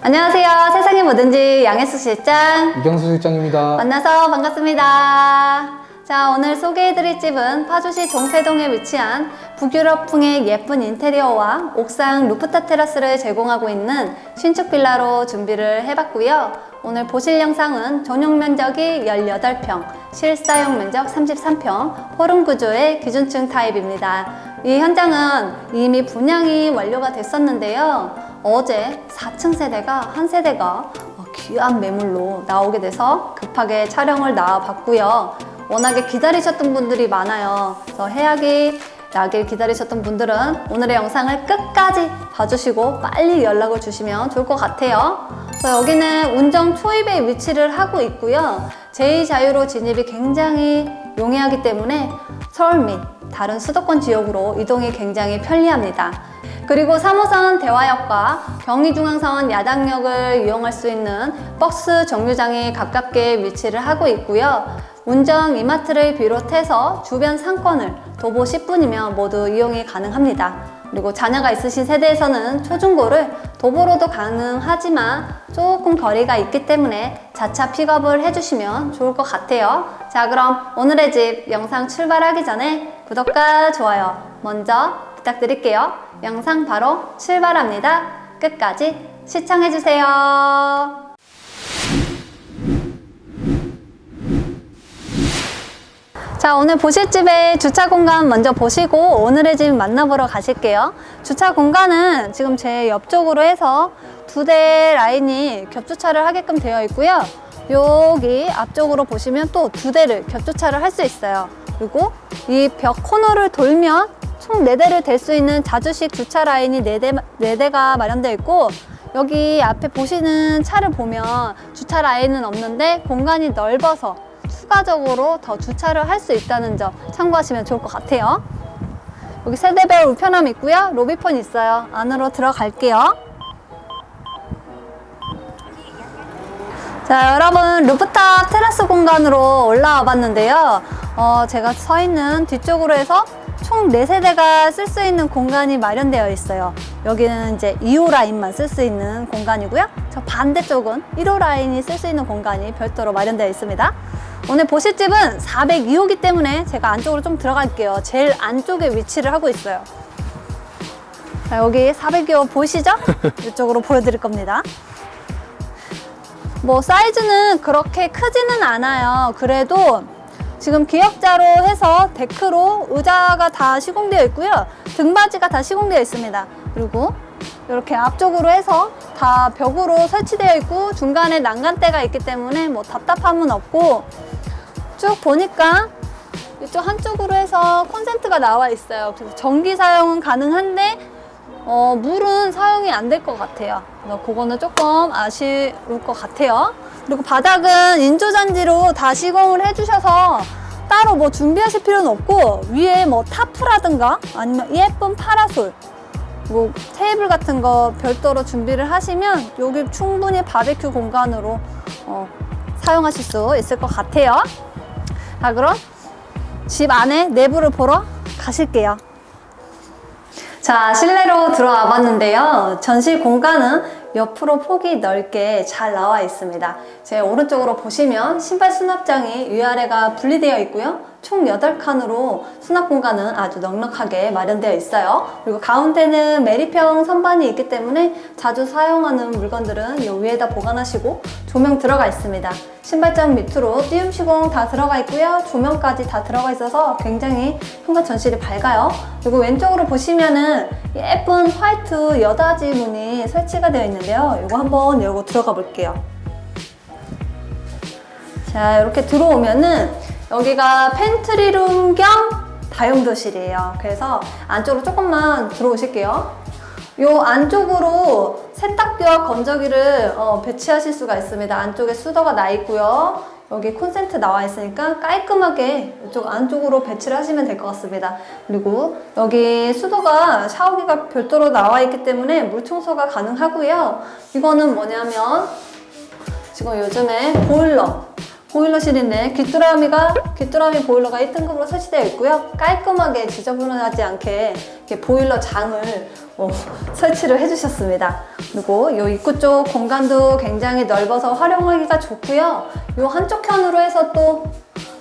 안녕하세요. 세상에 뭐든지 양혜수 실장. 이경수 실장입니다. 만나서 반갑습니다. 자, 오늘 소개해드릴 집은 파주시 동세동에 위치한 북유럽풍의 예쁜 인테리어와 옥상 루프탑 테라스를 제공하고 있는 신축 빌라로 준비를 해봤고요. 오늘 보실 영상은 전용 면적이 18평, 실사용 면적 33평, 포름 구조의 기준층 타입입니다. 이 현장은 이미 분양이 완료가 됐었는데요. 어제 4층 세대가 한 세대가 어, 귀한 매물로 나오게 돼서 급하게 촬영을 나와봤고요. 워낙에 기다리셨던 분들이 많아요. 그래서 해악이 나길 기다리셨던 분들은 오늘의 영상을 끝까지 봐주시고 빨리 연락을 주시면 좋을 것 같아요. 여기는 운정 초입에 위치를 하고 있고요. 제2자유로 진입이 굉장히 용이하기 때문에 서울 및 다른 수도권 지역으로 이동이 굉장히 편리합니다. 그리고 3호선 대화역과 경의중앙선 야당역을 이용할 수 있는 버스 정류장이 가깝게 위치를 하고 있고요. 운정 이마트를 비롯해서 주변 상권을 도보 10분이면 모두 이용이 가능합니다. 그리고 자녀가 있으신 세대에서는 초중고를 도보로도 가능하지만 조금 거리가 있기 때문에 자차 픽업을 해주시면 좋을 것 같아요. 자, 그럼 오늘의 집 영상 출발하기 전에 구독과 좋아요 먼저 부탁드릴게요. 영상 바로 출발합니다. 끝까지 시청해주세요. 자, 오늘 보실 집의 주차 공간 먼저 보시고 오늘의 집 만나보러 가실게요. 주차 공간은 지금 제 옆쪽으로 해서 두 대 라인이 겹주차를 하게끔 되어 있고요. 여기 앞쪽으로 보시면 또 두 대를 겹주차를 할 수 있어요. 그리고 이 벽 코너를 돌면 총 네대를 댈 수 있는 자주식 주차 라인이 네대네대가 마련되어 있고 여기 앞에 보시는 차를 보면 주차 라인은 없는데 공간이 넓어서 추가적으로 더 주차를 할 수 있다는 점 참고하시면 좋을 것 같아요. 여기 세대별 우편함 있고요. 로비폰 있어요. 안으로 들어갈게요. 자, 여러분 루프탑 테라스 공간으로 올라와 봤는데요. 어, 제가 서 있는 뒤쪽으로 해서 총 4세대가 쓸 수 있는 공간이 마련되어 있어요. 여기는 이제 2호 라인만 쓸 수 있는 공간이고요. 저 반대쪽은 1호 라인이 쓸 수 있는 공간이 별도로 마련되어 있습니다. 오늘 보실 집은 402호기 때문에 제가 안쪽으로 좀 들어갈게요. 제일 안쪽에 위치를 하고 있어요. 자, 여기 402호 보이시죠? 이쪽으로 보여드릴 겁니다. 뭐 사이즈는 그렇게 크지는 않아요. 그래도 지금 기역자로 해서 데크로 의자가 다 시공되어 있고요. 등받이가 다 시공되어 있습니다. 그리고 이렇게 앞쪽으로 해서 다 벽으로 설치되어 있고 중간에 난간대가 있기 때문에 뭐 답답함은 없고 쭉 보니까 이쪽 한쪽으로 해서 콘센트가 나와 있어요. 그래서 전기 사용은 가능한데 어, 물은 사용이 안 될 것 같아요. 그래서 그거는 조금 아쉬울 것 같아요. 그리고 바닥은 인조잔디로 다 시공을 해주셔서 따로 뭐 준비하실 필요는 없고 위에 뭐 타프라든가 아니면 예쁜 파라솔 뭐 테이블 같은 거 별도로 준비를 하시면 여기 충분히 바베큐 공간으로 어, 사용하실 수 있을 것 같아요. 자 그럼 집 안에 내부를 보러 가실게요. 자, 실내로 들어와 봤는데요. 전실 공간은 옆으로 폭이 넓게 잘 나와 있습니다. 제 오른쪽으로 보시면 신발 수납장이 위아래가 분리되어 있고요. 총 8칸으로 수납 공간은 아주 넉넉하게 마련되어 있어요. 그리고 가운데는 메리평 선반이 있기 때문에 자주 사용하는 물건들은 이 위에다 보관하시고 조명 들어가 있습니다. 신발장 밑으로 띄움 시공 다 들어가 있고요. 조명까지 다 들어가 있어서 굉장히 현관 전실이 밝아요. 그리고 왼쪽으로 보시면은 예쁜 화이트 여다지 문이 설치가 되어 있는데요. 이거 한번 열고 들어가 볼게요. 자, 이렇게 들어오면은 여기가 팬트리룸 겸 다용도실이에요. 그래서 안쪽으로 조금만 들어오실게요. 요 안쪽으로 세탁기와 건조기를 어, 배치하실 수가 있습니다. 안쪽에 수도가 나 있고요. 여기 콘센트 나와 있으니까 깔끔하게 이쪽 안쪽으로 배치를 하시면 될 것 같습니다. 그리고 여기 수도가 샤워기가 별도로 나와 있기 때문에 물 청소가 가능하고요. 이거는 뭐냐면 지금 요즘에 보일러 보일러실인데 귀뚜라미가 귀뚜라미 보일러가 1등급으로 설치되어 있고요. 깔끔하게 지저분하지 않게 이렇게 보일러 장을 어, 설치를 해주셨습니다. 그리고 이 입구 쪽 공간도 굉장히 넓어서 활용하기가 좋고요. 이 한쪽 편으로 해서 또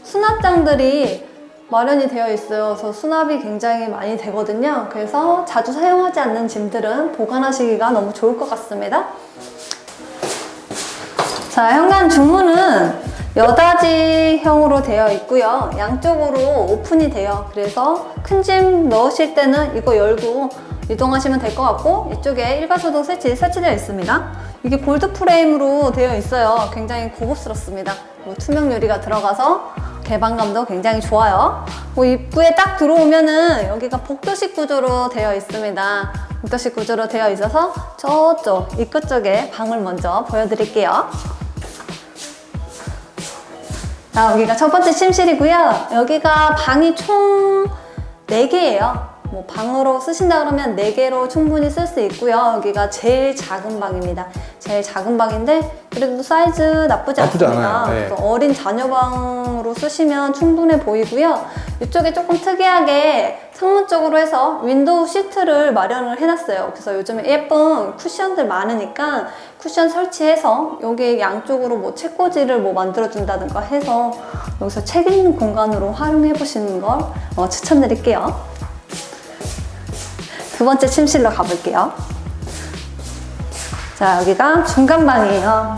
수납장들이 마련이 되어 있어요. 그래서 수납이 굉장히 많이 되거든요. 그래서 자주 사용하지 않는 짐들은 보관하시기가 너무 좋을 것 같습니다. 자, 현관 중문은 여닫이형으로 되어 있고요. 양쪽으로 오픈이 돼요. 그래서 큰 짐 넣으실 때는 이거 열고 이동하시면 될 것 같고 이쪽에 일괄소등 설치 설치되어 있습니다. 이게 골드 프레임으로 되어 있어요. 굉장히 고급스럽습니다. 투명 유리가 들어가서 개방감도 굉장히 좋아요. 뭐 입구에 딱 들어오면은 여기가 복도식 구조로 되어 있습니다. 복도식 구조로 되어 있어서 저쪽 입구 쪽에 방을 먼저 보여드릴게요. 자, 여기가 첫 번째 침실이고요. 여기가 방이 총 4개예요. 뭐 방으로 쓰신다 그러면 4개로 충분히 쓸 수 있고요. 여기가 제일 작은 방입니다. 제일 작은 방인데 그래도 사이즈 나쁘지, 나쁘지 않습니다. 않아요. 네. 그래서 어린 자녀 방으로 쓰시면 충분해 보이고요. 이쪽에 조금 특이하게 창문 쪽으로 해서 윈도우 시트를 마련을 해놨어요. 그래서 요즘에 예쁜 쿠션들 많으니까 쿠션 설치해서 여기 양쪽으로 뭐 책꽂이를 뭐 만들어준다든가 해서 여기서 책 읽는 공간으로 활용해 보시는 걸 어, 추천드릴게요. 두 번째 침실로 가볼게요. 자, 여기가 중간방이에요.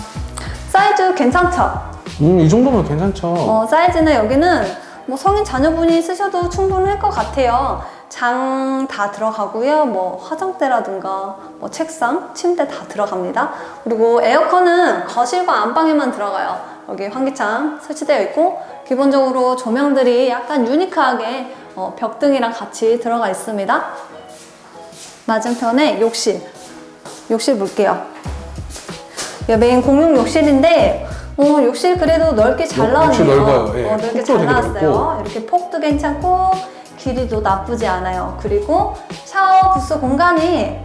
사이즈 괜찮죠? 음, 이 정도면 괜찮죠. 어, 사이즈는 여기는 뭐 성인 자녀분이 쓰셔도 충분할 것 같아요. 장 다 들어가고요. 뭐 화장대라든가 뭐 책상, 침대 다 들어갑니다. 그리고 에어컨은 거실과 안방에만 들어가요. 여기 환기창 설치되어 있고 기본적으로 조명들이 약간 유니크하게 어, 벽등이랑 같이 들어가 있습니다. 맞은편에 욕실. 욕실 볼게요. 메인 공용 욕실인데 어, 욕실 그래도 넓게 잘 욕- 욕실 나왔네요. 넓어요. 예. 어, 넓게 폭도 잘 되게 나왔어요. 넓고. 이렇게 폭도 괜찮고 길이도 나쁘지 않아요. 그리고 샤워 부스 공간이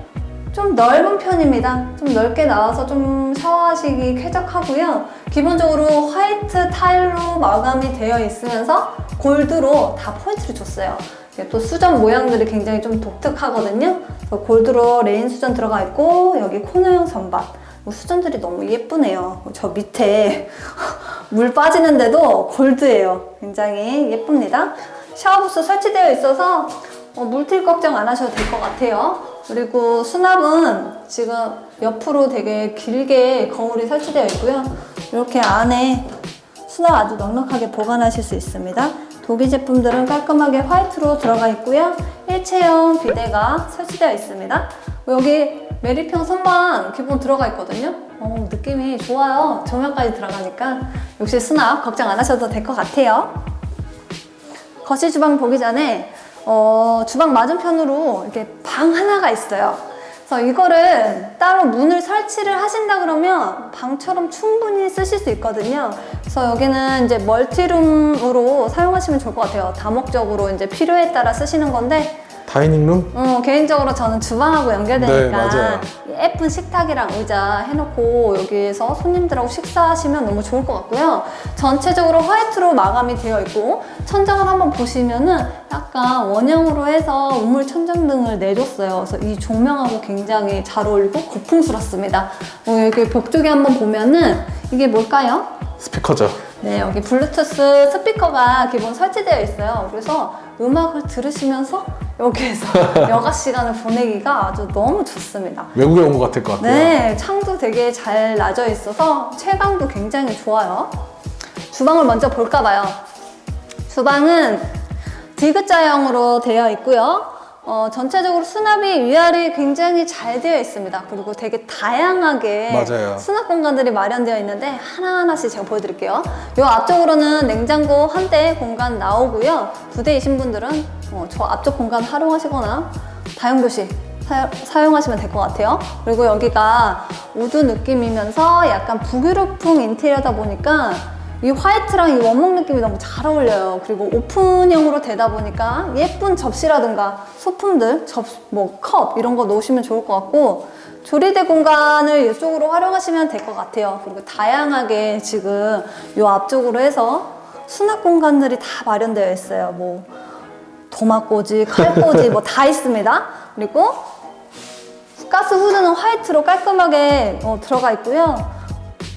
좀 넓은 편입니다. 좀 넓게 나와서 좀 샤워하시기 쾌적하고요. 기본적으로 화이트 타일로 마감이 되어 있으면서 골드로 다 포인트를 줬어요. 이게 또 수전 모양들이 굉장히 좀 독특하거든요. 그래서 골드로 레인 수전 들어가 있고 여기 코너형 선반. 뭐 수전들이 너무 예쁘네요. 저 밑에 물 빠지는데도 골드예요. 굉장히 예쁩니다. 샤워부스 설치되어 있어서 어, 물튈 걱정 안 하셔도 될 것 같아요. 그리고 수납은 지금 옆으로 되게 길게 거울이 설치되어 있고요. 이렇게 안에 수납 아주 넉넉하게 보관하실 수 있습니다. 독일 제품들은 깔끔하게 화이트로 들어가 있고요. 일체형 비데가 설치되어 있습니다. 여기 메리평 선반 기본 들어가 있거든요. 어, 느낌이 좋아요. 조명까지 들어가니까 역시 수납 걱정 안 하셔도 될 것 같아요. 거실 주방 보기 전에 어, 주방 맞은편으로 이렇게 방 하나가 있어요. 그래서 이거를 따로 문을 설치를 하신다 그러면 방처럼 충분히 쓰실 수 있거든요. 그래서 여기는 이제 멀티룸으로 사용하시면 좋을 것 같아요. 다목적으로 이제 필요에 따라 쓰시는 건데 다이닝룸? 어, 개인적으로 저는 주방하고 연결되니까 네, 맞아요. 예쁜 식탁이랑 의자 해놓고 여기에서 손님들하고 식사하시면 너무 좋을 것 같고요. 전체적으로 화이트로 마감이 되어 있고 천장을 한번 보시면은 약간 원형으로 해서 우물 천장 등을 내줬어요. 그래서 이 조명하고 굉장히 잘 어울리고 고풍스럽습니다. 어, 여기 벽 쪽에 한번 보면은 이게 뭘까요? 스피커죠. 네, 여기 블루투스 스피커가 기본 설치되어 있어요. 그래서 음악을 들으시면서 여기에서 여가 시간을 보내기가 아주 너무 좋습니다. 외국에 온 것 같을 것 같아요. 네, 창도 되게 잘 나져 있어서 채광도 굉장히 좋아요. 주방을 먼저 볼까 봐요. 주방은 디귿자형으로 되어 있고요. 어, 전체적으로 수납이 위아래 굉장히 잘 되어 있습니다. 그리고 되게 다양하게 맞아요. 수납 공간들이 마련되어 있는데 하나하나씩 제가 보여드릴게요. 이 앞쪽으로는 냉장고 한 대 공간 나오고요. 부대이신 분들은 어, 저 앞쪽 공간 활용하시거나 다용도실 사, 사용 하시면 될 것 같아요. 그리고 여기가 우드 느낌이면서 약간 북유럽풍 인테리어다 보니까 이 화이트랑 이 원목 느낌이 너무 잘 어울려요. 그리고 오픈형으로 되다 보니까 예쁜 접시라든가 소품들, 접, 뭐, 컵 이런 거 놓으시면 좋을 것 같고 조리대 공간을 이쪽으로 활용하시면 될 것 같아요. 그리고 다양하게 지금 요 앞쪽으로 해서 수납 공간들이 다 마련되어 있어요. 뭐 도마꽂이, 칼꽂이 뭐 다 있습니다. 그리고 가스 후드는 화이트로 깔끔하게 어, 들어가 있고요.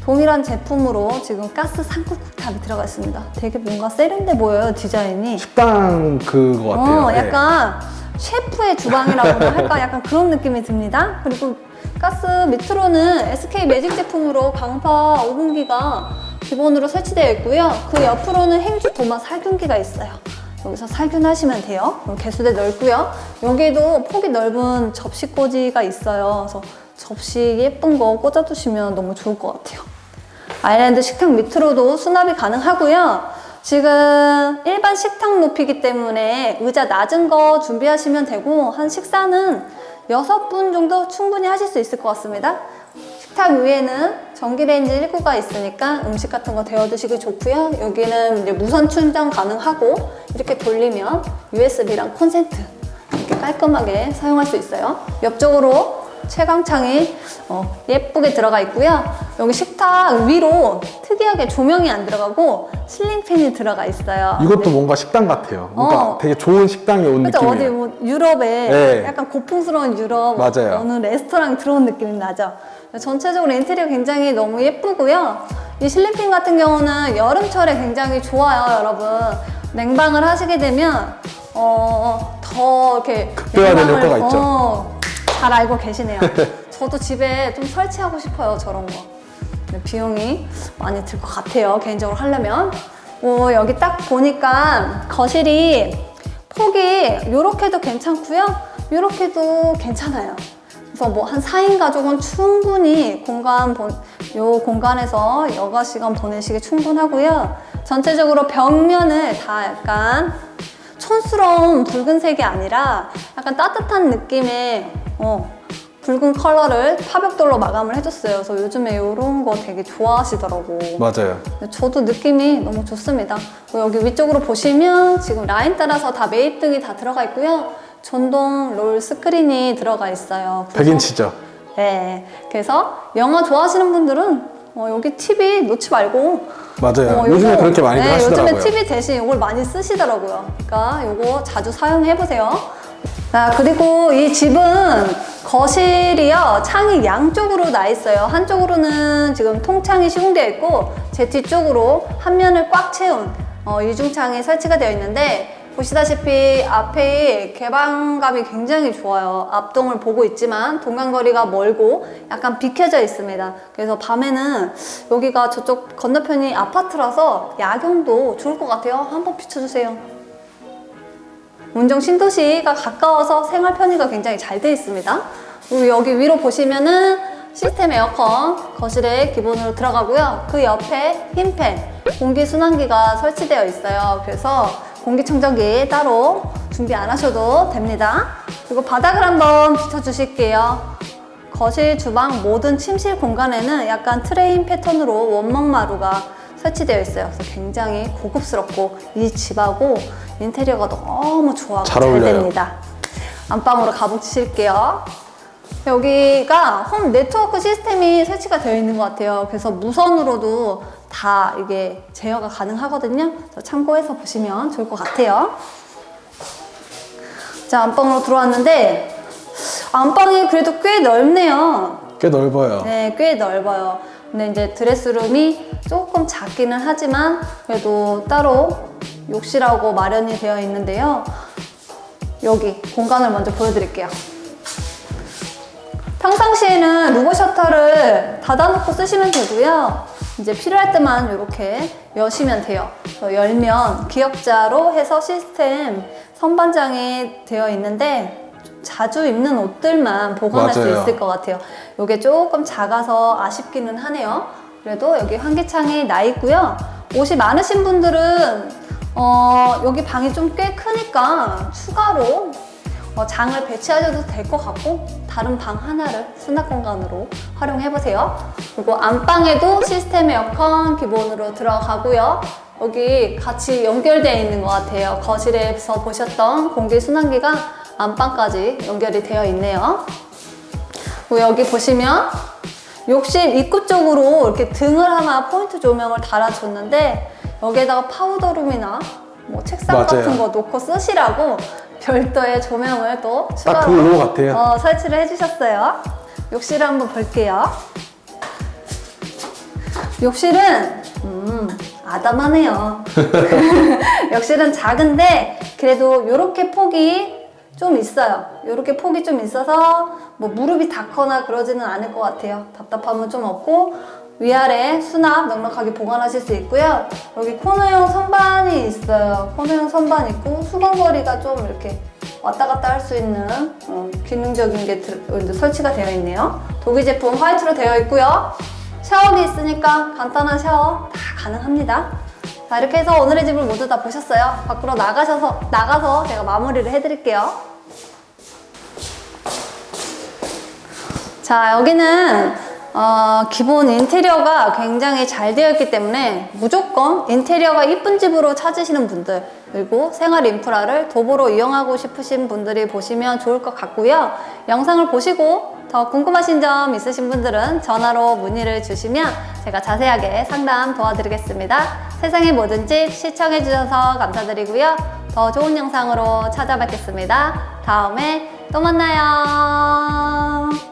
동일한 제품으로 지금 가스 상쿠쿠탑이 들어가 있습니다. 되게 뭔가 세련돼 보여요, 디자인이. 식당 그거 같아요. 어, 네. 약간 셰프의 주방이라고 할까? 약간 그런 느낌이 듭니다. 그리고 가스 밑으로는 SK 매직 제품으로 강파 오븐기가 기본으로 설치되어 있고요. 그 옆으로는 행주 도마 살균기가 있어요. 여기서 살균하시면 돼요. 개수대 넓고요. 여기도 폭이 넓은 접시 꽂이가 있어요. 그래서 접시 예쁜 거 꽂아두시면 너무 좋을 것 같아요. 아일랜드 식탁 밑으로도 수납이 가능하고요. 지금 일반 식탁 높이기 때문에 의자 낮은 거 준비하시면 되고 한 식사는 6분 정도 충분히 하실 수 있을 것 같습니다. 식탁 위에는 전기레인지 1구가 있으니까 음식 같은 거 데워 드시기 좋고요. 여기는 이제 무선 충전 가능하고 이렇게 돌리면 USB랑 콘센트 이렇게 깔끔하게 사용할 수 있어요. 옆쪽으로 채광창이 어, 예쁘게 들어가 있고요. 여기 식탁 위로 특이하게 조명이 안 들어가고 실링팬이 들어가 있어요. 이것도 뭔가 식당 같아요. 뭔가 어. 되게 좋은 식당에 온 그죠? 느낌이에요. 어디 뭐 유럽에 네. 약간 고풍스러운 유럽 맞아요. 어느 레스토랑 들어온 느낌이 나죠. 전체적으로 인테리어 굉장히 너무 예쁘고요. 이 실리핀 같은 경우는 여름철에 굉장히 좋아요, 여러분. 냉방을 하시게 되면 어, 더 이렇게 극대화된 효과가 있죠. 어, 잘 알고 계시네요. 저도 집에 좀 설치하고 싶어요, 저런 거. 근데 비용이 많이 들 것 같아요, 개인적으로 하려면. 오, 여기 딱 보니까 거실이 폭이 이렇게도 괜찮고요. 이렇게도 괜찮아요. 그래서 뭐 한 4인 가족은 충분히 공간 본, 요 공간에서 여가 시간 보내시기 충분하고요. 전체적으로 벽면을 다 약간 촌스러운 붉은색이 아니라 약간 따뜻한 느낌의 어, 붉은 컬러를 파벽돌로 마감을 해줬어요. 그래서 요즘에 이런 거 되게 좋아하시더라고. 맞아요. 근데 저도 느낌이 너무 좋습니다. 그리고 여기 위쪽으로 보시면 지금 라인 따라서 다 매입등이 다 들어가 있고요. 전동 롤 스크린이 들어가 있어요. 그래서- 100인치죠. 네. 그래서 영화 좋아하시는 분들은 어, 여기 TV 놓지 말고 맞아요. 어, 요즘에 요거- 그렇게 많이들 네, 하시더라고요. 요즘에 TV 대신 이걸 많이 쓰시더라고요. 그러니까 이거 자주 사용해 보세요. 자, 그리고 이 집은 거실이요. 창이 양쪽으로 나 있어요. 한쪽으로는 지금 통창이 시공되어 있고 제 뒤쪽으로 한 면을 꽉 채운 어, 이중창이 설치가 되어 있는데 보시다시피 앞에 개방감이 굉장히 좋아요. 앞동을 보고 있지만 동간거리가 멀고 약간 비켜져 있습니다. 그래서 밤에는 여기가 저쪽 건너편이 아파트라서 야경도 좋을 것 같아요. 한번 비춰주세요. 운정 신도시가 가까워서 생활 편의가 굉장히 잘 돼 있습니다. 그리고 여기 위로 보시면은 시스템 에어컨 거실에 기본으로 들어가고요. 그 옆에 흰팬 공기 순환기가 설치되어 있어요. 그래서 공기청정기 따로 준비 안 하셔도 됩니다. 그리고 바닥을 한번 비춰주실게요. 거실, 주방 모든 침실 공간에는 약간 트레인 패턴으로 원목 마루가 설치되어 있어요. 그래서 굉장히 고급스럽고 이 집하고 인테리어가 너무 조화가 잘 잘. 됩니다. 안방으로 가보실게요. 여기가 홈 네트워크 시스템이 설치가 되어 있는 것 같아요. 그래서 무선으로도 다 이게 제어가 가능하거든요. 참고해서 보시면 좋을 것 같아요. 자, 안방으로 들어왔는데 안방이 그래도 꽤 넓네요. 꽤 넓어요. 네, 꽤 넓어요. 근데 이제 드레스룸이 조금 작기는 하지만 그래도 따로 욕실하고 마련이 되어 있는데요. 여기 공간을 먼저 보여드릴게요. 평상시에는 루버 셔터를 닫아놓고 쓰시면 되고요. 이제 필요할 때만 이렇게 여시면 돼요. 열면 기역자로 해서 시스템 선반장이 되어 있는데 좀 자주 입는 옷들만 보관할 수 맞아요. 있을 것 같아요. 이게 조금 작아서 아쉽기는 하네요. 그래도 여기 환기창이 나 있고요. 옷이 많으신 분들은 어, 여기 방이 좀 꽤 크니까 추가로 어, 장을 배치하셔도 될 것 같고 다른 방 하나를 수납 공간으로 활용해 보세요. 그리고 안방에도 시스템 에어컨 기본으로 들어가고요. 여기 같이 연결되어 있는 것 같아요. 거실에서 보셨던 공기 순환기가 안방까지 연결이 되어 있네요. 그리고 여기 보시면 욕실 입구 쪽으로 이렇게 등을 하나 포인트 조명을 달아줬는데 여기에다가 파우더룸이나 뭐 책상 맞아요. 같은 거 놓고 쓰시라고 별도의 조명을 또딱그 추가로 같아요. 어, 설치를 해주셨어요. 욕실을 한번 볼게요. 욕실은 음, 아담하네요. 욕실은 작은데 그래도 이렇게 폭이 좀 있어요. 이렇게 폭이 좀 있어서 뭐 무릎이 닿거나 그러지는 않을 것 같아요. 답답함은 좀 없고 위아래 수납 넉넉하게 보관하실 수 있고요. 여기 코너형 선반이 있어요. 코너형 선반 있고 수건거리가 좀 이렇게 왔다 갔다 할 수 있는 어, 기능적인 게 들- 어, 설치가 되어 있네요. 독일 제품 화이트로 되어 있고요. 샤워기 있으니까 간단한 샤워 다 가능합니다. 자 이렇게 해서 오늘의 집을 모두 다 보셨어요. 밖으로 나가셔서 나가서 제가 마무리를 해드릴게요. 자 여기는 어, 기본 인테리어가 굉장히 잘 되어 있기 때문에 무조건 인테리어가 이쁜 집으로 찾으시는 분들 그리고 생활 인프라를 도보로 이용하고 싶으신 분들이 보시면 좋을 것 같고요. 영상을 보시고 더 궁금하신 점 있으신 분들은 전화로 문의를 주시면 제가 자세하게 상담 도와드리겠습니다. 세상의 모든 집 시청해 주셔서 감사드리고요. 더 좋은 영상으로 찾아뵙겠습니다. 다음에 또 만나요.